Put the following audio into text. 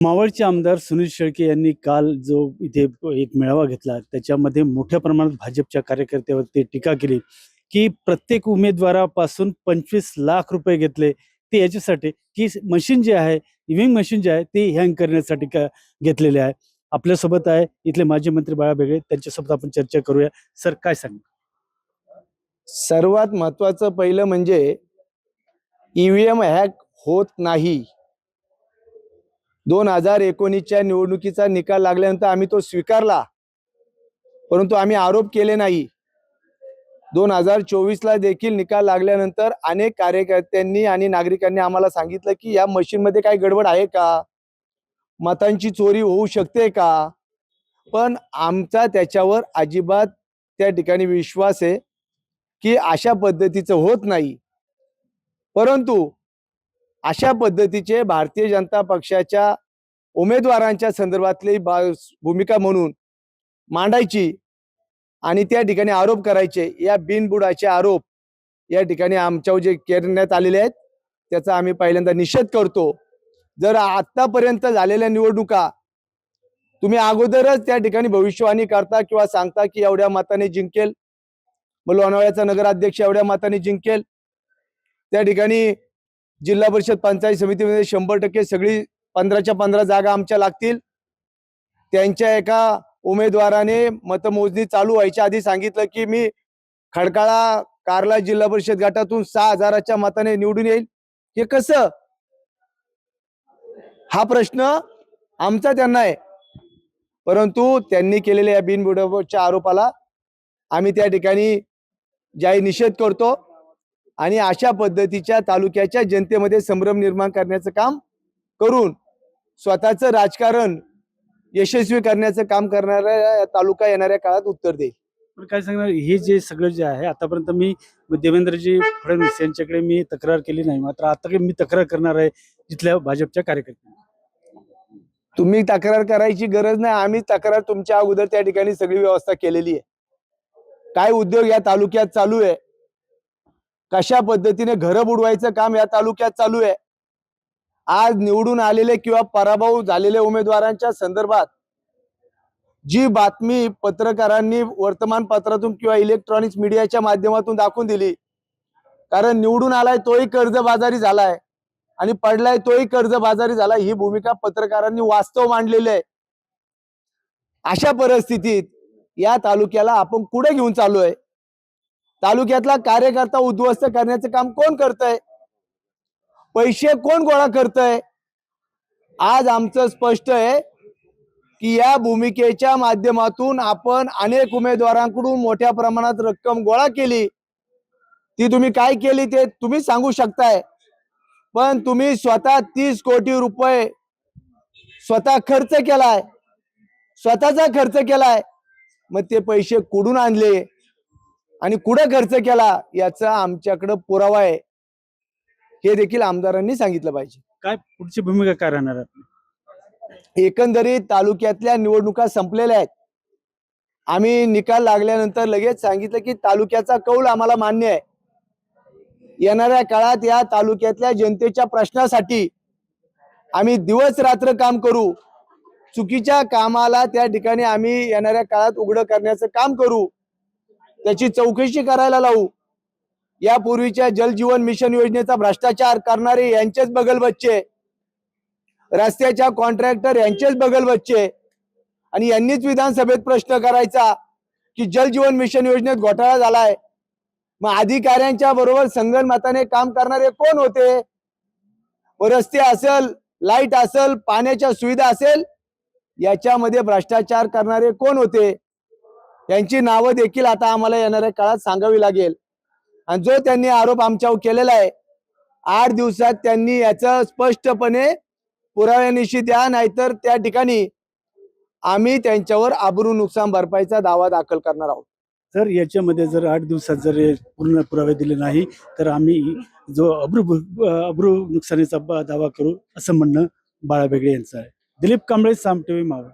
मावळचे आमदार सुनील शेळके यांनी काल जो इथे एक मेळावा घेतला त्याच्यामध्ये मोठ्या प्रमाणात भाजपच्या कार्यकर्त्यावरती टीका केली की प्रत्येक उमेदवारापासून पंचवीस लाख रुपये घेतले ते याच्यासाठी की मशीन जे आहे इव्हिंग मशीन जे आहे ते हँग करण्यासाठी का घेतलेले आहे. आपल्यासोबत आहे इथले माजी मंत्री बाळा बेगळे त्यांच्यासोबत आपण चर्चा करूया. सर काय सांग सर्वात महत्वाचं पहिलं म्हणजे ईव्हीएम हॅक होत नाही. दोन हजार एकोणीसच्या निवडणुकीचा निकाल लागल्यानंतर आम्ही तो स्वीकारला. परंतु आम्ही आरोप केले नाही. दोन हजार चोवीसला देखील निकाल लागल्यानंतर अनेक कार्यकर्त्यांनी आणि नागरिकांनी आम्हाला सांगितलं की या मशीनमध्ये काही गडबड आहे का? मतांची चोरी होऊ शकते का? पण आमचा त्याच्यावर अजिबात त्या ठिकाणी विश्वास आहे की अशा पद्धतीचं होत नाही. परंतु अशा पद्धतीचे भारतीय जनता पक्षाच्या उमेदवारांच्या संदर्भातली बा- भूमिका म्हणून मांडायची आणि त्या ठिकाणी आरोप करायचे. या बिनबुडाचे आरोप या ठिकाणी आमच्यावर जे करण्यात आलेले आहेत त्याचा आम्ही पहिल्यांदा निषेध करतो. जर आतापर्यंत झालेल्या निवडणुका तुम्ही अगोदरच त्या ठिकाणी भविष्यवाणी करता किंवा सांगता की एवढ्या मताने जिंकेल. मग लोणावळ्याचा नगराध्यक्ष एवढ्या मताने जिंकेल. त्या ठिकाणी जिल्हा परिषद पंचायत समितीमध्ये शंभर टक्के सगळी पंधराच्या पंधरा जागा आमच्या लागतील. त्यांच्या एका उमेदवाराने मतमोजणी चालू व्हायच्या आधी सांगितलं की मी खडकाळा कारला जिल्हा परिषद गटातून सहा हजाराच्या मताने निवडून येईल. हे कसं? हा प्रश्न आमचा त्यांना आहे. परंतु त्यांनी केलेल्या या बिनबुडच्या आरोपाला आम्ही त्या ठिकाणी जाहीर निषेध करतो. आणि अशा पद्धतीच्या तालुक्याच्या जनतेमध्ये संभ्रम निर्माण करण्याचं काम करून स्वतःचं राजकारण यशस्वी करण्याचं काम करणारा या तालुका येणाऱ्या काळात उत्तर देईल. पण काय सांगणार हे जे सगळं जे आहे आतापर्यंत मी देवेंद्रजी फडणवीस यांच्याकडे मी तक्रार केली नाही मात्र आता काही मी तक्रार करणार आहे तिथल्या भाजपच्या कार्यकर्त्यांना. तुम्ही तक्रार करायची गरज नाही आम्ही तक्रार तुमच्या अगोदर त्या ठिकाणी सगळी व्यवस्था केलेली आहे. काय उद्योग या तालुक्यात चालू आहे कशा पद्धतीने घरं बुडवायचं काम या तालुक्यात चालू आहे? आज निवडून आलेले किंवा पराभव झालेल्या उमेदवारांच्या संदर्भात जी बातमी पत्रकारांनी वर्तमानपत्रातून किंवा इलेक्ट्रॉनिक्स मीडियाच्या माध्यमातून दाखवून दिली कारण निवडून आलाय तोही कर्जबाजारी झालाय आणि पडलाय तोही कर्जबाजारी झाला ही भूमिका पत्रकारांनी वास्तव मांडलेली आहे. अशा परिस्थितीत या तालुक्याला आपण कुठे घेऊन चालू आहे तालुक्यातला कार्यकर्ता उद्ध्वस्त करण्याचं काम कोण करतय? पैसे कोण गोळा करतय? आज आमचं स्पष्ट आहे की या भूमिकेच्या माध्यमातून आपण अनेक उमेदवारांकडून मोठ्या प्रमाणात रक्कम गोळा केली. ती तुम्ही काय केली ते तुम्ही सांगू शकताय. पण तुम्ही स्वतः तीस कोटी रुपये स्वतः खर्च केलाय. स्वतःचा खर्च केलाय. मग ते पैसे कुठून आणले? आणि कुठं खर्च केला याचा आमच्याकडं पुरावा आहे. हे देखील आमदारांनी सांगितलं पाहिजे. काय पुढची भूमिका काय राहणार आहे? एकंदरीत तालुक्यातल्या निवडणुका संपलेल्या आहेत. आम्ही निकाल लागल्यानंतर लगेच सांगितलं की तालुक्याचा कौल आम्हाला मान्य आहे. येणाऱ्या काळात या तालुक्यातल्या जनतेच्या प्रश्नासाठी आम्ही दिवस रात्र काम करू. चुकीच्या कामाला त्या ठिकाणी आम्ही येणाऱ्या काळात उघडं करण्याचं काम करू. त्याची चौकशी करायला लावू. यापूर्वीच्या जलजीवन मिशन योजनेचा भ्रष्टाचार करणारे यांचेच बगल बच्चे. रस्त्याच्या कॉन्ट्रॅक्टर यांचेच बगल बच्चे. आणि यांनीच विधानसभेत प्रश्न करायचा की जलजीवन मिशन योजनेत घोटाळा झालाय. मग अधिकाऱ्यांच्या बरोबर संगनमताने काम करणारे कोण होते? व रस्ते असेल लाइट असेल पाण्याच्या सुविधा असेल याच्यामध्ये भ्रष्टाचार करणारे कोण होते? यांची नावं देखील आता आम्हाला येणाऱ्या काळात सांगावी लागेल. आणि जो त्यांनी आरोप आमच्यावर केलेला आहे आठ दिवसात त्यांनी याचं स्पष्टपणे पुराव्यानिशी द्या नाहीतर त्या ठिकाणी आम्ही त्यांच्यावर आबरू नुकसान भरपाईचा दावा दाखल करणार आहोत. जर याच्यामध्ये जर आठ दिवसात जर पूर्ण पुरावे दिले नाही तर आम्ही जो अब्रू अब्रू नुकसानीचा दावा करू असं म्हणणं बाळा बेगडे यांचं आहे. दिलीप कांबळे साम टीव्ही मावळ.